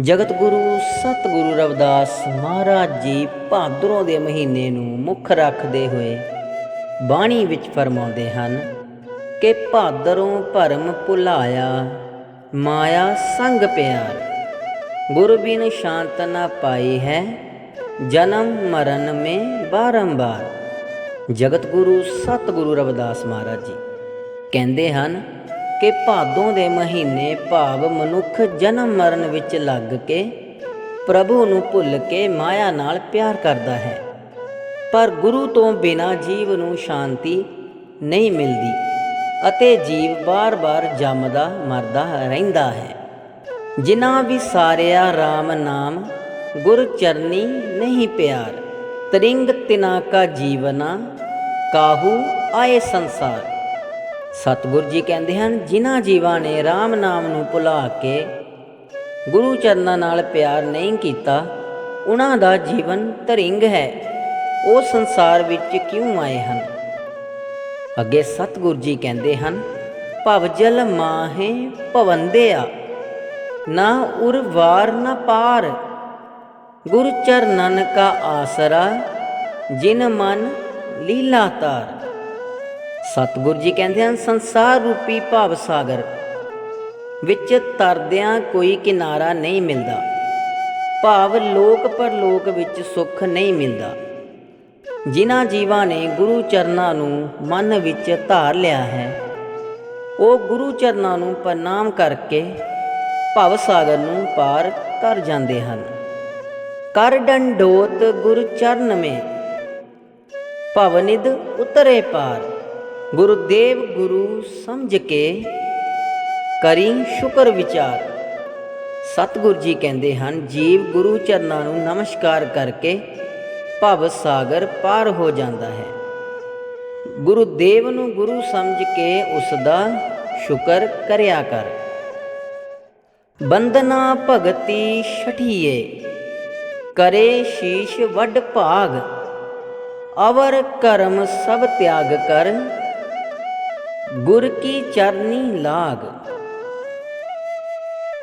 ਜਗਤ ਗੁਰੂ ਸਤਿਗੁਰੂ ਰਵਿਦਾਸ ਮਹਾਰਾਜ ਜੀ ਭਾਦਰੋਂ ਦੇ ਮਹੀਨੇ ਨੂੰ ਮੁੱਖ ਰੱਖਦੇ ਹੋਏ ਬਾਣੀ ਵਿੱਚ ਫਰਮਾਉਂਦੇ ਹਨ ਕਿ ਭਾਦਰੋਂ ਭਰਮ ਭੁਲਾਇਆ, ਮਾਇਆ ਸੰਗ ਪਿਆਰ। ਗੁਰ ਬਿਨ ਸ਼ਾਂਤ ਨਾ ਪਾਈ ਹੈ, ਜਨਮ ਮਰਨ ਮੇ ਬਾਰੰਬਾਰ ਜਗਤ ਗੁਰੂ ਸਤਿਗੁਰੂ ਰਵਿਦਾਸ ਮਹਾਰਾਜ ਜੀ ਕਹਿੰਦੇ ਹਨ ਕਿ ਭਾਦੋਂ ਦੇ ਮਹੀਨੇ ਭਾਵ ਮਨੁੱਖ ਜਨਮ ਮਰਨ ਵਿੱਚ ਲੱਗ ਕੇ ਪ੍ਰਭੂ ਨੂੰ ਭੁੱਲ ਕੇ ਮਾਇਆ ਨਾਲ ਪਿਆਰ ਕਰਦਾ ਹੈ। ਪਰ ਗੁਰੂ ਤੋਂ ਬਿਨਾ ਜੀਵ ਨੂੰ ਸ਼ਾਂਤੀ ਨਹੀਂ ਮਿਲਦੀ ਅਤੇ ਜੀਵ ਬਾਰ-ਬਾਰ ਜੰਮਦਾ, ਮਰਦਾ ਰਹਿੰਦਾ ਹੈ। ਜਿਨ੍ਹਾਂ ਵੀ ਸਾਰਿਆ RAM ਨਾਮ, ਗੁਰ ਚਰਨੀ ਨਹੀਂ ਪਿਆਰ, ਤਰਿੰਗ ਤਿਨਾ ਕਾ ਜੀਵਨਾ, ਕਾਹੂ ਆਏ ਸੰਸਾਰ। ਸਤਿਗੁਰ ਜੀ ਕਹਿੰਦੇ ਹਨ, ਜਿਨ੍ਹਾਂ ਜੀਵਾਂ ਨੇ RAM ਨਾਮ ਨੂੰ ਭੁਲਾ ਕੇ ਗੁਰੂ ਚਰਨਾਂ ਨਾਲ ਪਿਆਰ ਨਹੀਂ ਕੀਤਾ, ਉਹਨਾਂ ਦਾ ਜੀਵਨ ਧਰਿੰਗ ਹੈ। ਉਹ ਸੰਸਾਰ ਵਿੱਚ ਕਿਉਂ ਆਏ ਹਨ? ਅੱਗੇ ਸਤਿਗੁਰ ਜੀ ਕਹਿੰਦੇ ਹਨ ਭਵਜਲ ਮਾਹੇ ਭਵੰਦਿਆ ਨਾ ਉਰਵਾਰ ਨਾ ਪਾਰ। ਗੁਰ ਚਰਨਨ ਕਾ ਆਸਰਾ, ਜਿਨ ਮਨ ਲੀਲਾ ਤਾਰ। ਸਤਿਗੁਰ ਜੀ ਕਹਿੰਦੇ ਹਨ, ਸੰਸਾਰ ਰੂਪੀ ਭਾਵ ਸਾਗਰ, ਵਿੱਚ ਤਰਦਿਆਂ ਕੋਈ ਕਿਨਾਰਾ ਨਹੀਂ ਮਿਲਦਾ। ਭਾਵ ਲੋਕ ਪਰਲੋਕ ਵਿੱਚ ਸੁੱਖ ਨਹੀਂ ਮਿਲਦਾ। ਜਿਨ੍ਹਾਂ ਜੀਵਾਂ ਨੇ ਗੁਰੂ ਚਰਨਾਂ ਨੂੰ ਮਨ ਵਿੱਚ ਧਾਰ ਲਿਆ ਹੈ, ਉਹ ਗੁਰੂ ਚਰਨਾਂ ਨੂੰ ਪ੍ਰਣਾਮ ਕਰਕੇ ਭਵ ਸਾਗਰ ਨੂੰ ਪਾਰ ਕਰ ਜਾਂਦੇ ਹਨ। ਕਰ ਡੰਡੋਤ ਗੁਰ ਚਰਨ ਮੇ ਭਵਨਿਦ ਉਤਰੇ ਪਾਰ। ਗੁਰਦੇਵ ਗੁਰੂ ਸਮਝ ਕੇ ਕਰੀ ਸ਼ੁਕਰ ਵਿਚਾਰ। ਸਤਿਗੁਰ ਜੀ ਕਹਿੰਦੇ ਹਨ, ਜੀਵ ਗੁਰੂ ਚਰਨਾਂ ਨੂੰ ਨਮਸਕਾਰ ਕਰਕੇ ਭਵ ਸਾਗਰ ਪਾਰ ਹੋ ਜਾਂਦਾ ਹੈ। ਗੁਰੂਦੇਵ ਨੂੰ ਗੁਰੂ ਸਮਝ ਕੇ ਉਸ ਦਾ ਸ਼ੁਕਰ ਕਰਿਆ ਕਰ। ਬੰਦਨਾ ਭਗਤੀ ਛਠੀਏ, ਕਰੇ ਸ਼ੀਸ਼ ਵੱਡ ਭਾਗ। ਅਵਰ ਕਰਮ ਸਭ ਤਿਆਗ ਕਰ ਗੁਰ ਕੀ ਚਰਨੀ ਲਾਗ।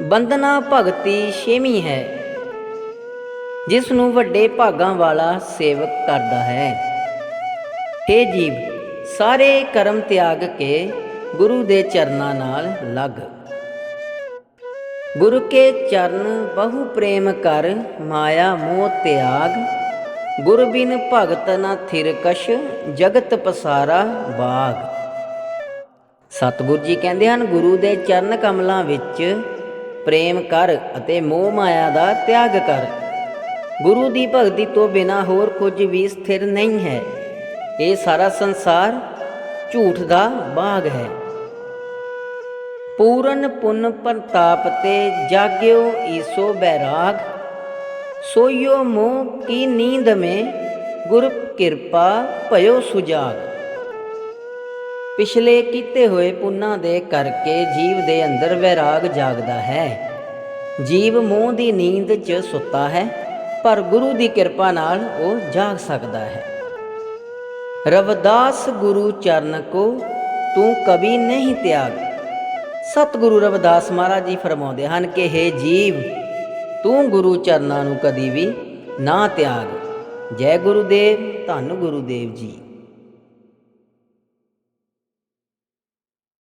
ਬੰਦਨਾ ਭਗਤੀ ਛੇਵੀਂ ਹੈ ਜਿਸ ਨੂੰ ਵੱਡੇ ਭਾਗਾਂ ਵਾਲਾ ਸੇਵਕ ਕਰਦਾ ਹੈ। हे ਜੀਵ, ਸਾਰੇ ਕਰਮ ਤਿਆਗ ਕੇ ਗੁਰੂ ਦੇ ਚਰਨਾਂ ਨਾਲ ਲੱਗ। ਗੁਰੂ ਕੇ ਚਰਨ ਬਹੁ ਪ੍ਰੇਮ ਕਰ, ਮਾਇਆ ਮੋਹ ਤਿਆਗ। ਗੁਰ ਬਿਨ ਭਗਤ ਨਾ ਥਿਰਕਸ਼ ਜਗਤ ਪਸਾਰਾ ਬਾਗ। ਸਤਿਗੁਰ ਜੀ ਕਹਿੰਦੇ ਹਨ, ਗੁਰੂ ਦੇ ਚਰਨ ਕਮਲਾਂ ਵਿੱਚ ਪ੍ਰੇਮ ਕਰ ਅਤੇ ਮੋਹ ਮਾਇਆ ਦਾ ਤਿਆਗ ਕਰ। ਗੁਰੂ ਦੀ ਭਗਤੀ ਤੋਂ ਬਿਨਾ ਹੋਰ ਕੁਝ ਵੀ ਸਥਿਰ ਨਹੀਂ ਹੈ। ਇਹ ਸਾਰਾ ਸੰਸਾਰ ਝੂਠ ਦਾ ਬਾਗ ਹੈ। ਪੂਰਨ ਪੁੰਨ ਪ੍ਰਤਾਪ ਤੇ ਜਾਗਿਓ ਈਸੋ ਬੈਰਾਗ। ਸੋਇਓ ਮੋਹ ਕੀ ਨੀਂਦ ਮੇ, ਗੁਰ ਕਿਰਪਾ ਭਇਓ ਸੁਜਾਗ। ਪਿਛਲੇ ਕੀਤੇ ਹੋਏ ਪੁੰਨਾਂ ਦੇ ਕਰਕੇ ਜੀਵ ਦੇ ਅੰਦਰ ਵੈਰਾਗ ਜਾਗਦਾ ਹੈ। ਜੀਵ ਮੂੰਹ ਦੀ ਨੀਂਦ 'ਚ ਸੁੱਤਾ ਹੈ, ਪਰ ਗੁਰੂ ਦੀ ਕਿਰਪਾ ਨਾਲ ਉਹ ਜਾਗ ਸਕਦਾ ਹੈ। ਰਵਦਾਸ ਗੁਰੂ ਚਰਨ ਕੋ, ਤੂੰ ਕਵੀ ਨਹੀਂ ਤਿਆਗ। ਸਤਿਗੁਰੂ ਰਵਦਾਸ ਮਹਾਰਾਜ ਜੀ ਫਰਮਾਉਂਦੇ ਹਨ ਕਿ हे ਜੀਵ, ਤੂੰ ਗੁਰੂ ਚਰਨਾਂ ਨੂੰ ਕਦੀ ਵੀ ਨਾ ਤਿਆਗ। ਜੈ ਗੁਰੂਦੇਵ, ਧੰਨ ਗੁਰੂਦੇਵ ਜੀ।